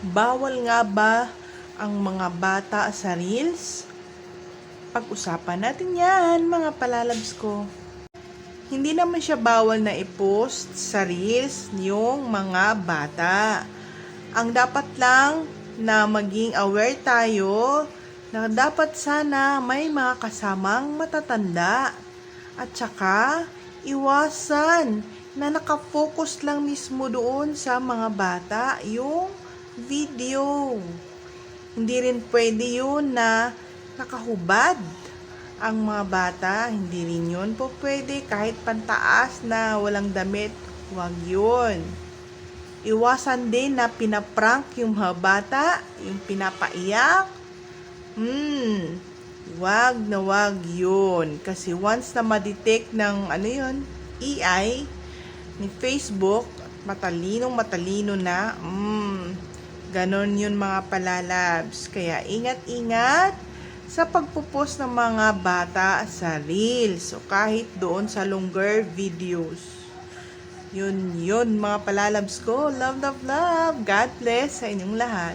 Bawal nga ba ang mga bata sa Reels? Pag-usapan natin yan, mga palalabs ko. Hindi naman siya bawal na i-post sa Reels yung mga bata. Ang dapat lang na maging aware tayo na dapat sana may mga kasamang matatanda. At saka, iwasan na nakafocus lang mismo doon sa mga bata yung video. Hindi rin pwede yun na nakahubad ang mga bata. Hindi rin yun po pwede kahit pantaas na walang damit. Huwag yun. Iwasan din na pinaprank yung mga bata, yung pinapaiyak. Hmm, wag na wag yun. Kasi once na ma-detect ng ano yun, AI, ni Facebook, matalinong matalino na, hmm, ganon yun mga palalabs. Kaya ingat-ingat sa pagpupost ng mga bata sa Reels o kahit doon sa longer videos. Yun, yun mga palalabs ko. Love, love, love. God bless sa inyong lahat.